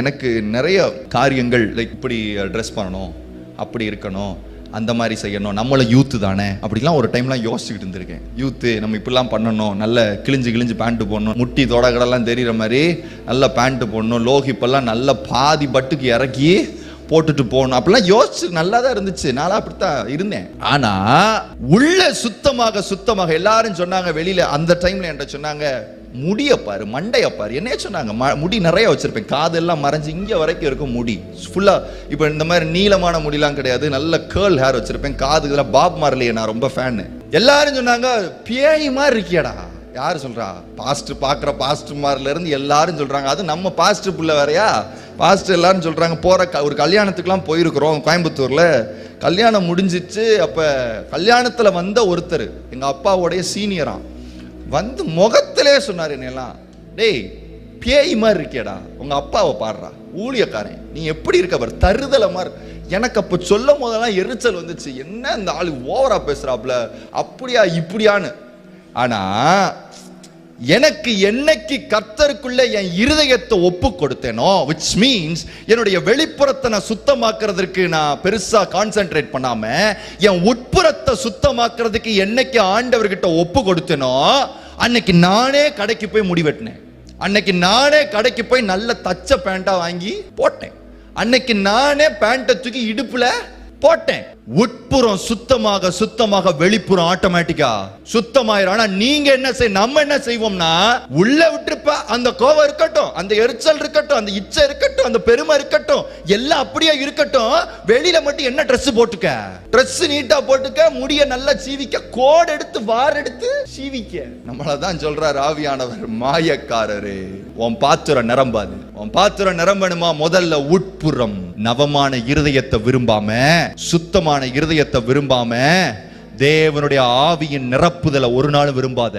எனக்கு நிறைய காரியங்கள் லைக் இப்படி uh, ட்ரெஸ் பண்ணணும் அப்படி இருக்கணும் அந்த மாதிரி செய்யணும். நம்மளும் யூத்து தானே. அப்படிலாம் ஒரு டைம்லாம் யோசிச்சுக்கிட்டு இருந்திருக்கேன். யூத்து நம்ம இப்படிலாம் பண்ணணும். நல்ல கிழிஞ்சு கிழிஞ்சு பேண்ட்டு போடணும். முட்டி தொடகடெல்லாம் தெரிகிற மாதிரி நல்ல பேண்ட்டு போடணும். லோகிப்பெல்லாம் நல்ல பாதி பட்டுக்கு இறக்கி போட்டுட்டு போகணும். அப்படிலாம் யோசிச்சு நல்லா தான் இருந்துச்சு. நானும் அப்படித்தான் இருந்தேன். ஆனா உள்ள சுத்தமாக சுத்தமாக எல்லாரும் சொன்னாங்க வெளியில அந்த டைம்ல என்கிட்ட சொன்னாங்க முடிய பாரு மண்டைய பாரு. என்ன சொன்னாங்க ம- முடி நிறைய வச்சிருப்பேன். காதெல்லாம் மறைஞ்சு இங்கே வரைக்கும் இருக்கும் முடி. ஃபுல்லாக இப்போ இந்த மாதிரி நீளமான முடிலாம் கிடையாது. நல்ல கேர்ள் ஹேர் வச்சிருப்பேன். இதெல்லாம் பாப் மார்லியே நான் ரொம்ப ஃபேனு எல்லாரும் சொன்னாங்க பேய் மாதிரி இருக்கியடா. யார் சொல்கிறா பாஸ்ட் பார்க்குற பாஸ்ட் மார்ல எல்லாரும் சொல்கிறாங்க அது நம்ம பாஸ்ட் புள்ள வேறயா? பாஸ்ட் எல்லாரும் சொல்கிறாங்க போகிற க- ஒரு கல்யாணத்துக்குலாம் போயிருக்கிறோம் கோயம்புத்தூரில். கல்யாணம் முடிஞ்சிச்சு அப்போ கல்யாணத்தில் வந்த ஒருத்தர் எங்கள் அப்பாவுடைய சீனியரான் வந்து முகத்திலே சொன்னார் என்னெல்லாம் டேய் பேய் மாதிரி இருக்கேடா உங்கள் அப்பாவை பாடுறா ஊழியக்காரன் நீ எப்படி இருக்க பாரு தருதலை மாதிரி எனக்கு அப்போ சொல்லும் போதெல்லாம் எரிச்சல் வந்துச்சு. என்ன இந்த ஆளு ஓவரா பேசுகிறாப்புல அப்படியா இப்படியான்னு. ஆனா எனக்கு என்னைக்கு கர்த்தருக்குள்ள என் இருதயத்தை ஒப்பு கொடுத்தேனோ விச் மீன்ஸ் என்னுடைய வெளிப்புறத்தை நான் சுத்தமாக்குறதுக்கு நான் பெருசா கான்சென்ட்ரேட் பண்ணாம என் உட்புறத்தை சுத்தமாக்குறதுக்கு என்னைக்கு ஆண்டவர்கிட்ட ஒப்பு கொடுத்தேனோ அன்னைக்கு நானே கடைக்கு போய் முடி வெட்டினேன். அன்னைக்கு நானே கடைக்கு போய் நல்ல தச்ச பேண்டா வாங்கி போட்டேன். அன்னைக்கு நானே பேண்ட்டை தூக்கி இடுப்புல போட்டேன். உட்புறம் சுத்தமாக சுத்தமாக வெளிப்புறம் ஆட்டோமேட்டிக்கா சுத்தமாயிரும். ஆனா நீங்க என்ன செய் நம்ம என்ன செய்வோம்னா உள்ள விட்டுருப்ப அந்த கோவம் இருக்கட்டும் அந்த எரிச்சல் இருக்கட்டும் அந்த இச்சை இருக்கட்டும் அந்த பெருமை இருக்கட்டும் எல்லாம் அப்படியே இருக்கட்டும் வெளியில மட்டும் என்ன ட்ரெஸ் போட்டுக்க? ட்ரெஸ் நீட்டா போட்டுக்க முடிய நல்லா சீவிக்க கோடு எடுத்து வார் எடுத்து சீவிக்க. நம்மளதான் சொல்றாரு ஆவியானவர் மாயக்காரரு. உன் பாத்திரம் நிரம்பாது. உன் பாத்திரம் நிரம்பணுமா? முதல்ல உட்புறம். நவமான இருதயத்தை விரும்பாம சுத்தமா சுத்தமான இருதயத்தை விரும்பாம தேவனுடைய ஆவியின் நிரப்புதலை ஒரு நாள் விரும்பாத.